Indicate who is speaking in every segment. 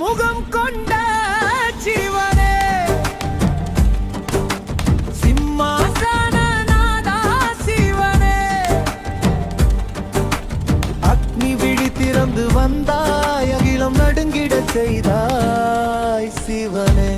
Speaker 1: முகம் கொண்ட சிறுவனே சிம்மாசனநாதா சிவனே. அக்னி விழி திறந்து வந்தாய் அகிலம் நடுங்கிட செய்தாய் சிவனே.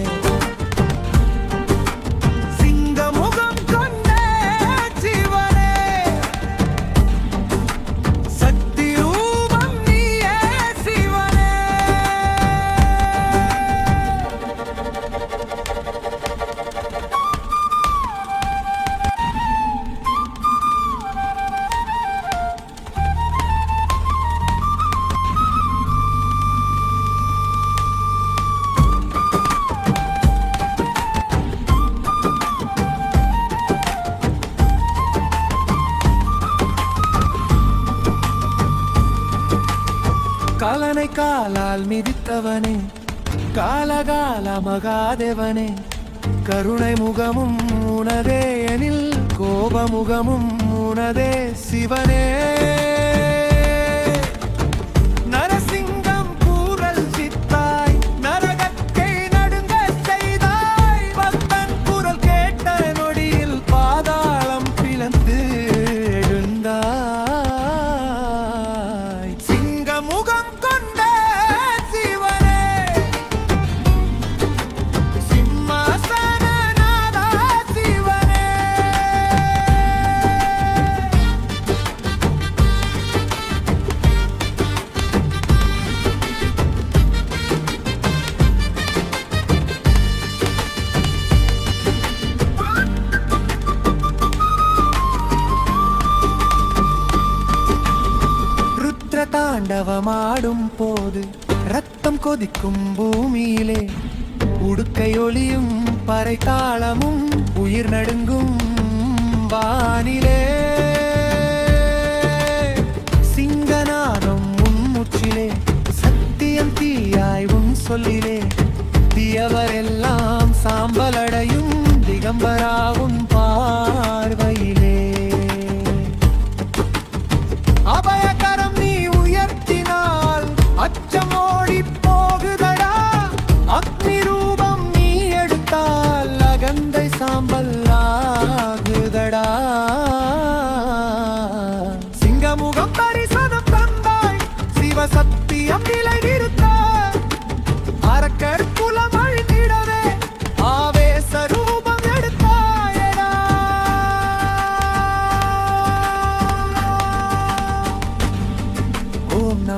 Speaker 1: காலனை காலால் மிதித்தவனே காலகால மகாதேவனே கருணை முகமும் உனதே எனில் கோபமுகமும் உனதே சிவனே. தாண்டவமாடும் போது ரத்தம் கொதிக்கும் பூமியிலே உடுக்கை ஒளியும் பறை தாளமும் உயிர் நடுங்கும் வானிலே. சிங்கநாதம் உன் முச்சிலே சத்தியம் தீயாய் உன் சொல்லிலே. தீயவரெல்லாம் சாம்பலடையும் திகம்பராவும்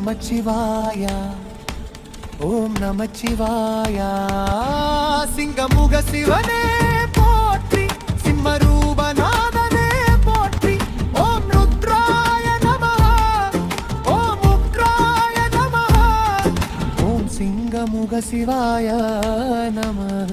Speaker 1: நமச்சிவாயா. ஓம் நமச்சிவாயா. சிங்கமுக சிவனே போற்றி சிம்மரூபநாதனே போற்றி. ஓம் ருத்ராய நம ஓம் உக்ராய நம ஓம் சிங்கமுக சிவாய நமः